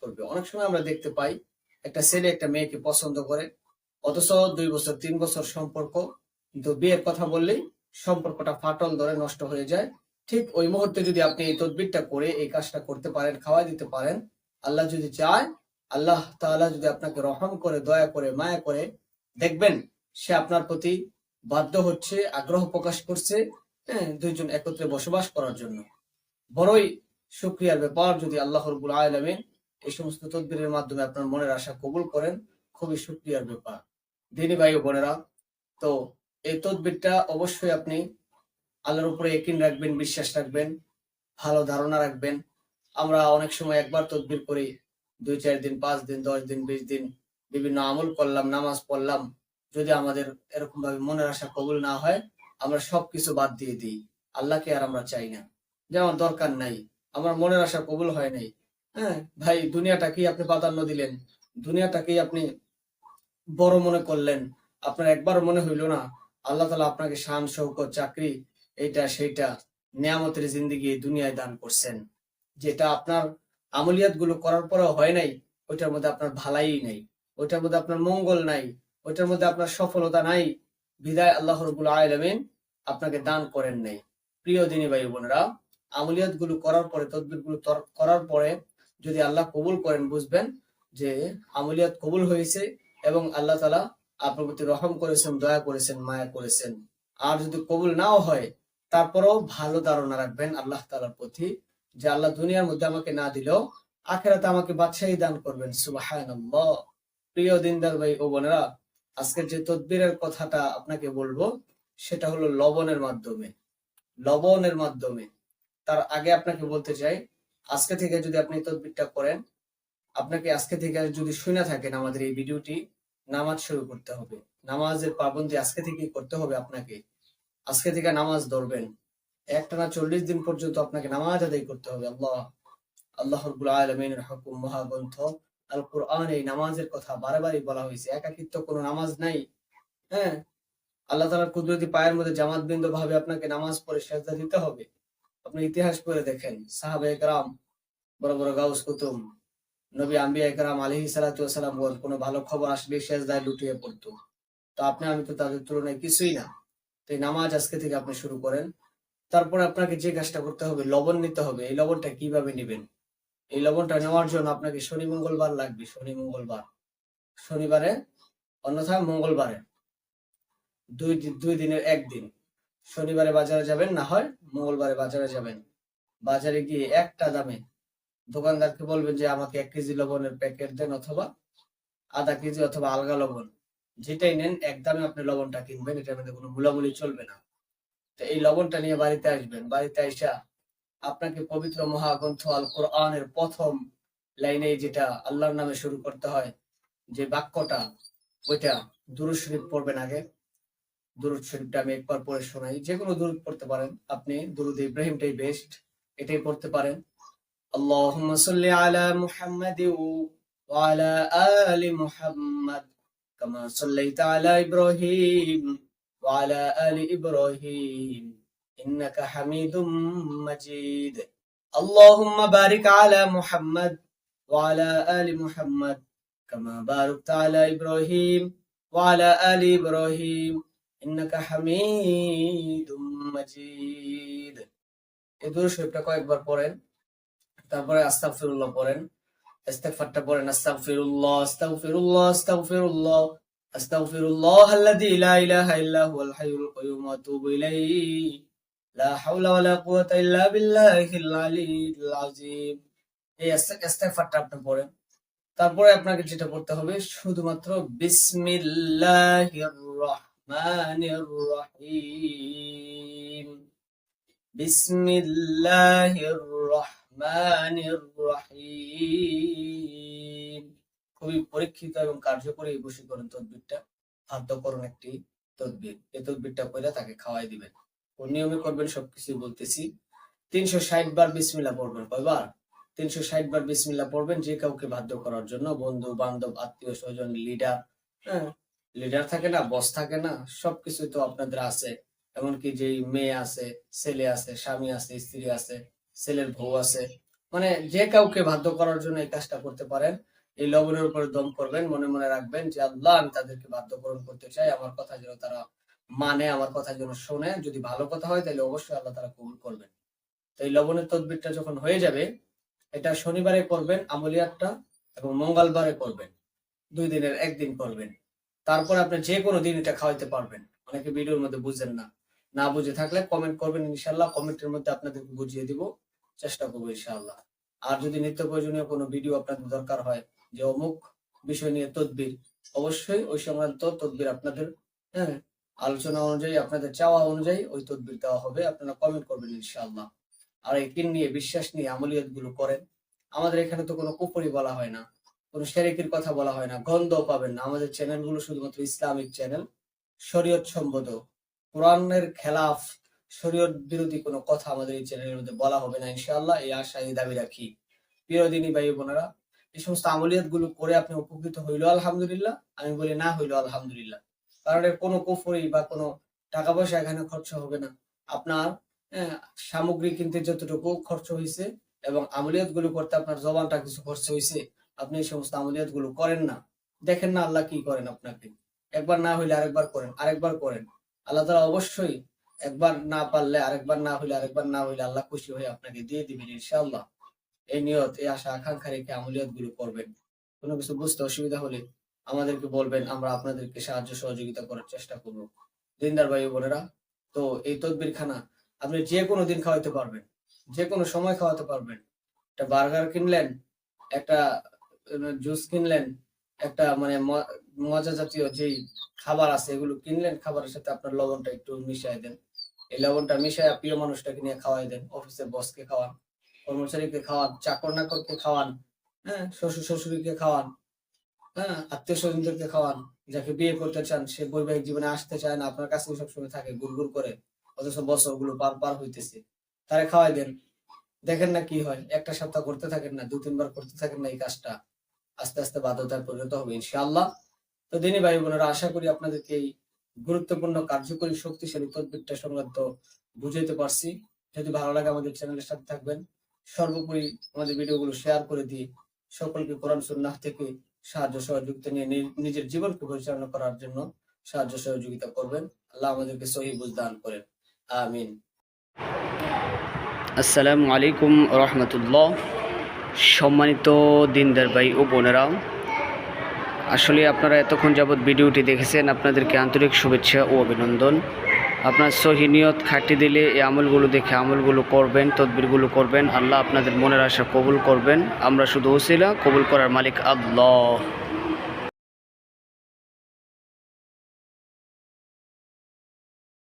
করবে। অনেক সময় আমরা দেখতে পাই, একটা ছেলে একটা মেয়েকে পছন্দ করে, অথচ দুই বছর, তিন বছর সম্পর্ক, কিন্তু বিয়ের কথা বললেই সম্পর্কটা ফাটল ধরে নষ্ট হয়ে যায়। ঠিক ওই মুহূর্তে যদি আপনি এই তদবিরটা করে এই কাজটা করতে পারেন, খাওয়াই দিতে পারেন, আল্লাহ যদি চায়, আল্লাহ তাআলা যদি আপনাকে রহম করে, দয়া করে, মায়া করে, দেখবেন সে আপনার প্রতি বাধ্য হচ্ছে, আগ্রহ প্রকাশ করছে হ্যাঁ দুইজন একত্রে বসবাস করার জন্য। বড়ই শুক্রিয়ার ব্যাপার যদি আল্লাহ রবুল আলমিন এই সমস্ত তদবিরের মাধ্যমে আপনার মনের আশা কবুল করেন। খুবই শুক্রিয়ার ব্যাপার। দিনী ভাই বোনেরা, তো এই তদবিরটা অবশ্যই আপনি আল্লাহর উপরে একিন রাখবেন, বিশ্বাস রাখবেন, ভালো ধারণা রাখবেন। আমরা অনেক সময় একবার তদবির করি, দুই, চার দিন, পাঁচ দিন, দশ দিন, বিশ দিন বিভিন্ন আমল করলাম, নামাজ পড়লাম। যদি আমাদের এরকম ভাবে মনের আশা কবুল না হয়, আমরা সবকিছু বাদ দিয়ে দিই। আল্লাহকে আর আমরা চাই না। যেমন দরকার নাই, আমার মনের আশা কবুল হয় নাই হ্যাঁ। ভাই, দুনিয়াটাকেই আপনি প্রাধান্য দিলেন। দুনিয়াটাকেই আপনি বড় মনে করলেন। আপনার একবার মনে হইল না, আল্লাহ তালা আপনাকে শান, শৌকত, চাকরি, এইটা, সেইটা, নিয়ামতের জিন্দিগি দুনিয়ায় দান করছেন। যেটা আপনার আমলিয়াতগুলো করার পরেও হয় নাই, ওইটার মধ্যে আপনার ভালাই নাই, ওইটার মধ্যে আপনার মঙ্গল নাই, ওইটার মধ্যে আপনার সফলতা নাই, বিদায় আল্লাহ রবুল আলমিন আপনাকে দান করেন নাই। প্রিয় দিনী ভাই বোনেরা আমলিয়াতগুলো করার পরে তদবিরগুলো করার পরে যদি আল্লাহ কবুল করেন, বুঝবেন যে আমলিয়াত কবুল হয়েছে এবং আল্লাহ তালা আপনার প্রতি রহম করেছেন, দয়া করেছেন, মায়া করেছেন। আর যদি কবুল নাও হয়, তারপরেও ভালো ধারণা রাখবেন আল্লাহ তালার প্রতি যে আল্লাহ দুনিয়ার মধ্যে আমাকে না দিলেও আখেরাতে আমাকে বাদশাহী দান করবেন। সুবাহ প্রিয় দিনদার ভাই ও বোনেরা, আজকের যে তদবিরের কথাটা আপনাকে বলব, সেটা হলো লবণের মাধ্যমে। লবণের মাধ্যমে। তার আগে আপনাকে বলতে চাই আজকে থেকে যদি আপনি তদবিরটা করেন, আপনাকে আজকে থেকে যদি শুনে থাকেন আমাদের এই ভিডিওটি, নামাজ শুরু করতে হবে। নামাজের পাবন্দি আজকে থেকে করতে হবে আপনাকে। আজকে থেকে নামাজ ধরবেন। একটানা চল্লিশ দিন পর্যন্ত আপনাকে নামাজ আদায় করতে হবে, আল্লাহ। আল্লাহ আলমিনের হুকুম, মহাগ্রন্থ আল কোরআন এই নামাজের কথা বারে বারে বলা হয়েছে। একাকিত্ব কোনো নামাজ নাই। হ্যাঁ? আল্লাহ তালার কুদরতি পায়ের মধ্যে জামাত বিন্দু ভাবে আপনাকে নামাজ পড়ে সেজদা দিতে হবে। আপনি ইতিহাস পড়ে দেখেন সাহাবে একরাম বড় বড় গাউস কুতুম, নবী আম্বিয়া একরাম আলহি সালাতাম বল কোনো ভালো খবর আসলে সেজদায় লুটিয়ে পড়তো। তো আপনি, আমি তো তাদের তুলনায় কিছুই না। তো এই নামাজ আজকে থেকে আপনি শুরু করেন। তারপরে আপনাকে যে কাজটা করতে হবে, লবণ নিতে হবে। এই লবণটা কীভাবে নেবেন? এই লবণটা নেওয়ার জন্য আপনাকে শনি, মঙ্গলবার লাগবে, শনি, মঙ্গলবার। শনিবারে অন্যথায় মঙ্গলবারে। দুই দুই দিনের একদিন। শনিবারে বাজারে যাবেন, না হয় মঙ্গলবারে বাজারে যাবেন। বাজারে গিয়ে একটা দামে দোকানদারকে বলবেন যে, আমাকে এক কেজি লবণের প্যাকেট দেন অথবা আধা কেজি অথবা আলগা লবণ। যেটাই নেন, এক দামে আপনি লবণটা কিনবেন, এটার মধ্যে কোনো মূলামূলি চলবে না। তো এই লবণটা নিয়ে বাড়িতে আসবেন। বাড়িতে আইসা আপনাকে পবিত্র মহাগ্রন্থ আল কোরআনের প্রথম লাইনে যেটা আল্লাহর নামে শুরু করতে হয়, যে বাক্যটা, ওইটা দুরুদ শরীফ পড়বেন আগে। দুরুদ শরীফটা আমি একবার পড়ে শোনাই যে কোনো দুরুদ পড়তে পারেন আপনি দুরুদ ইব্রাহিমটাই বেস্ট এটাই পড়তে পারেন اللهم صل على محمد وعلى آل محمد كما صليت على إبراهيم وعلى آل إبراهيم إنك حميد مجيد اللهم بارك على محمد وعلى آل محمد كما باركت على إبراهيم وعلى آل إبراهيم ইন্নাকা হামিদুম এই শরীফটা কয়েকবার পড়েন, তারপরে আস্তাগফিরুল্লাহ পড়েন, ইস্তিগফারটা পড়েন, আস্তাগফিরুল্লাহ আস্তাগফিরুল্লাহ আস্তাগফিরুল্লাহ আস্তাগফিরুল্লাহ আল্লাযী লা ইলাহা ইল্লা হুয়াল হাইয়ুল কাইয়ুম ইলাইহি। লা হাওলা কুওয়াতা ইল্লা বিল্লাহিল আলিয়্যিল আযীম। এই ইস্তিগফারটা আপনি পড়েন। তারপরে আপনাকে যেটা পড়তে হবে, শুধুমাত্র বিসমিল্লাহির রাহমানির রহিম বিসমিল্লাহির রহমানির রহিম খুবই পরীক্ষিত এবং কার্যকরী বশীকরণ তদবিরটা, খাদ্যকরণ একটি তদবির। এই তদবিরটা করে তাকে খাওয়াই দিবেন। কোন নিয়মে করবেন সবকিছু বলতেছি। তিনশো ষাট বার বিসমিল্লা পড়বেন। কয়বার? তিনশো ষাট বার বিসমিল্লা পড়বেন যে কাউকে বাধ্য করার জন্য। বন্ধু, বান্ধব, আত্মীয়, স্বজন, লিডার হ্যাঁ লিডার থাকে না বস থাকে না সবকিছু তো আপনাদের আছে। এমনকি যে মেয়ে আছে, ছেলে আছে, স্বামী আছে, স্ত্রী আছে, ছেলের বউ আছে মানে যে কাউকে বাধ্য করার জন্য এই কাজটা করতে পারেন, এই লবণের উপরে দম করবেন, মনে মনে রাখবেন যে আল্লাহ, আমি তাদেরকে বাধ্যকরণ করতে চাই, আমার কথা যেন তারা মানে আমার কথা যেন শোনে, যদি ভালো কথা হয় তাহলে অবশ্যই আল্লাহ তারা কবুল করবেন। তো এই লবণের তদবিরটা যখন হয়ে যাবে, এটা শনিবারে করবেন আমলিয়াতটা এবং মঙ্গলবারে করবেন। দুই দিনের একদিন করবেন। তারপর আপনি যে কোনো দিন এটা খাওয়াইতে পারবেন। অনেকে ভিডিওর মধ্যে বুঝেন না। না বুঝে থাকলে কমেন্ট করবেন ইনশাল্লাহ কমেন্টের মধ্যে আপনাদেরকে বুঝিয়ে দিব। চেষ্টা করব ইনশাআল্লাহ। আর যদি নিত্য প্রয়োজনীয় কোনো ভিডিও আপনাদের দরকার হয় যে অমুক বিষয় নিয়ে তদবির, অবশ্যই ওই সংক্রান্ত তদবির আপনাদের হ্যাঁ আলোচনা অনুযায়ী, আপনাদের চাওয়া অনুযায়ী ওই তদবির দেওয়া হবে। আপনারা কমেন্ট করবেন ইনশাআল্লাহ। আর এই কিন নিয়ে বিশ্বাস নিয়ে আমলিয়াতগুলো করেন। আমাদের এখানে তো কোনো কুপুরি বলা হয় না। কোনো শেরিকের কথা বলা হয় না গন্ধ পাবেন না। আমাদের চ্যানেলগুলো শুধুমাত্র ইসলামিক চ্যানেল, শরীয়ত সম্বদ কোরআনের খেলাফ, শরীয়ত বিরোধী কোনো কথা আমাদের এই চ্যানেলের মধ্যে বলা হবে না, ইনশাআল্লাহ। এই আশা, এই দাবি রাখি। প্রিয় দিনী ভাই বোনেরা, এই সমস্ত আমলিয়াতগুলো করে আপনি উপকৃত হইল আলহামদুলিল্লাহ, আমি বলি না হইল আলহামদুলিল্লাহ। কারণ এর কোনো কুফরি বা কোনো টাকা পয়সা এখানে খরচ হবে না। আপনার সামগ্রী কিনতে যতটুকু খরচ হয়েছে এবং আমলিয়াতগুলো করতে আপনার জবানটা কিছু খরচ হয়েছে আপনি এই সমস্ত আমলিয়াতগুলো করেন না। দেখেন না আল্লাহ কি করেন আপনাকে। একবার না হইলে আরেকবার করেন আরেকবার করেন। আল্লাহ তালা অবশ্যই একবার না পারলে, আরেকবার না হইলে, আরেকবার না হইলে আল্লাহ খুশি হয়ে আপনাকে দিয়ে দিবেন ইনশাআল্লাহ। এই নিয়ত, এই আশা, আকাঙ্ক্ষা রেখে আমলিয়াতগুলো করবেন। কোনো কিছু বুঝতে অসুবিধা হলে আমাদেরকে বলবেন, আমরা আপনাদেরকে সাহায্য সহযোগিতা করার চেষ্টা করব। দিনদার ভাই বোনেরা, তো এই তদবির খানা আপনি যে কোনো দিন খাওয়াতে পারবেন, যে কোনো সময় খাওয়াতে পারবেন। একটা বার্গার কিনলেন, একটা জুস কিনলেন, একটা মানে মজা জাতীয় যেই খাবার আছে, এগুলো কিনলেন, খাবারের সাথে আপনার লবণটা একটু মিশাই দেন। এই লবণটা মিশাই প্রিয় মানুষটাকে নিয়ে খাওয়াই দেন, অফিসে বসকে খাওয়ান, কর্মচারীকে খাওয়ান চাকর নাকরকে খাওয়ান হ্যাঁ শ্বশুর শ্বশুরীকে খাওয়ান হ্যাঁ আত্মীয় স্বজনদেরকে খাওয়ান, যাকে বিয়ে করতে চান, সে বৈবাহিক জীবনে আসতে চায় না, আপনার কাছে সবসময় থাকে, গুড়গুড় করে, অথচ বছরগুলো পার পার হইতেছে। তারে খাওয়াই দেন। দেখেন না কি হয়, একটা সপ্তাহ করতে থাকেন না দু তিনবার করতে থাকেন না এই কাজটা। আস্তে আস্তে বাধ্যতায় পরিণত হবে ইনশাআল্লাহ। তো দিনী ভাই বোনেরা, আশা করি আপনাদেরকে এই গুরুত্বপূর্ণ কার্যকরী শক্তিশালী তদ্বিরটা সংক্রান্ত বুঝাইতে পারছি। যদি ভালো লাগে আমাদের চ্যানেলের সাথে থাকবেন, সর্বোপরি আমাদের ভিডিওগুলো শেয়ার করে দিয়ে সকলকে কোরআন সুন্নাহ থেকে সাহায্য সহযোগিতা নিয়ে নিজের জীবনকে পরিচালনা করার জন্য সাহায্য সহযোগিতা করবেন। আল্লাহ আমাদেরকে সহি বুঝদান করেন। আমিন। আসসালামু আলাইকুম রহমতুল্লাহ। সম্মানিত দিনদার ভাই ও বোনেরাও আসলে আপনারা এতক্ষণ যাবৎ ভিডিওটি দেখেছেন, আপনাদেরকে আন্তরিক শুভেচ্ছা ও অভিনন্দন। আপনার সহিনিয়ত খাটি দিলে এই আমলগুলো দেখে আমলগুলো করবেন, তদবিরগুলো করবেন, আল্লাহ আপনাদের মনের আশা কবুল করবেন। আমরা শুধু ওসিলা কবুল করার মালিক আল্লাহ।